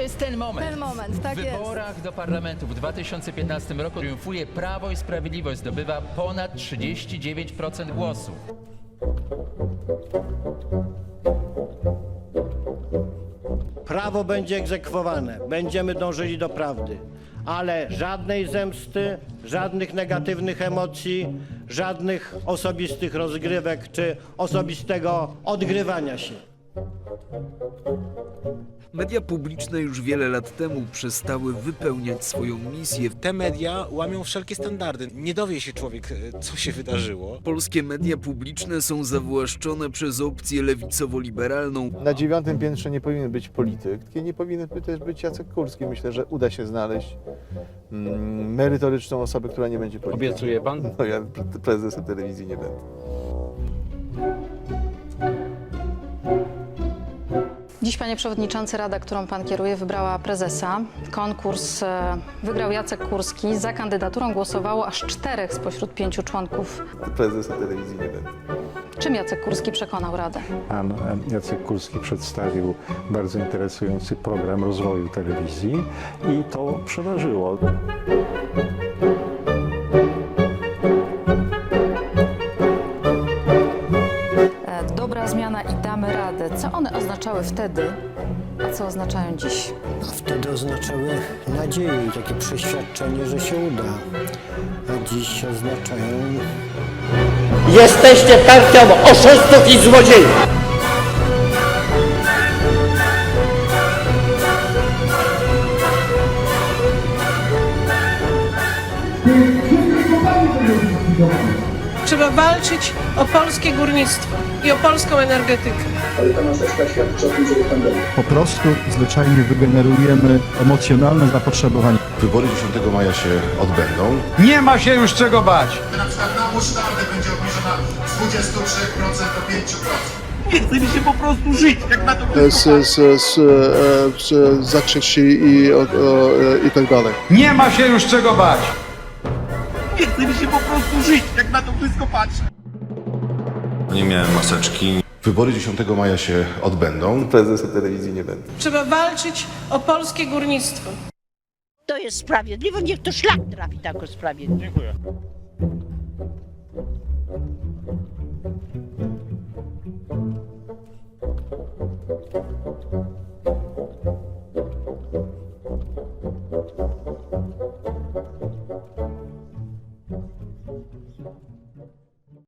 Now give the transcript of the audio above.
to jest ten moment. Ten moment, tak w jest. wyborach do parlamentu w 2015 roku triumfuje Prawo i Sprawiedliwość, zdobywa ponad 39% głosów. Prawo będzie egzekwowane, będziemy dążyli do prawdy, ale żadnej zemsty, żadnych negatywnych emocji, żadnych osobistych rozgrywek czy osobistego odgrywania się. Media publiczne już wiele lat temu przestały wypełniać swoją misję. Te media łamią wszelkie standardy. Nie dowie się człowiek, e, co się wydarzyło. Polskie media publiczne są zawłaszczone przez opcję lewicowo-liberalną. Na dziewiątym piętrze nie powinien być polityk, nie powinien też być Jacek Kurski. Myślę, że uda się znaleźć mm, merytoryczną osobę, która nie będzie politykiem. Obiecuje pan? No ja pre- prezesem telewizji nie będę. Dziś, panie przewodniczący, rada, którą pan kieruje, wybrała prezesa. Konkurs e, wygrał Jacek Kurski. Za kandydaturą głosowało aż czterech spośród pięciu członków. Prezesem telewizji nie będę. Czym Jacek Kurski przekonał radę? Pan e, Jacek Kurski przedstawił bardzo interesujący program rozwoju telewizji i to przeważyło. Dobra zmiana i damy radę. Co one oznaczały wtedy, a co oznaczają dziś? A wtedy oznaczały nadzieję i takie przeświadczenie, że się uda. A dziś oznaczają... Jesteście partią oszustów i złodziei! Trzeba walczyć o polskie górnictwo i o polską energetykę. Po prostu zwyczajnie wygenerujemy emocjonalne zapotrzebowanie. Wybory 10 maja się odbędą. Nie ma się już czego bać. Na przykład na musztardę będzie obniżona z 23% do 5%. Nie chce mi się po prostu żyć, jak na to Z, z, z, e, z zakrzyczy i, o, o, i tak dalej. Nie ma się już czego bać nie chce mi się po prostu żyć, jak na to wszystko patrzę. Nie miałem maseczki. Wybory 10 maja się odbędą. Prezesa telewizji nie będę. Trzeba walczyć o polskie górnictwo. To jest sprawiedliwe, niech to szlak trafi taką sprawiedliwość. Dziękuję.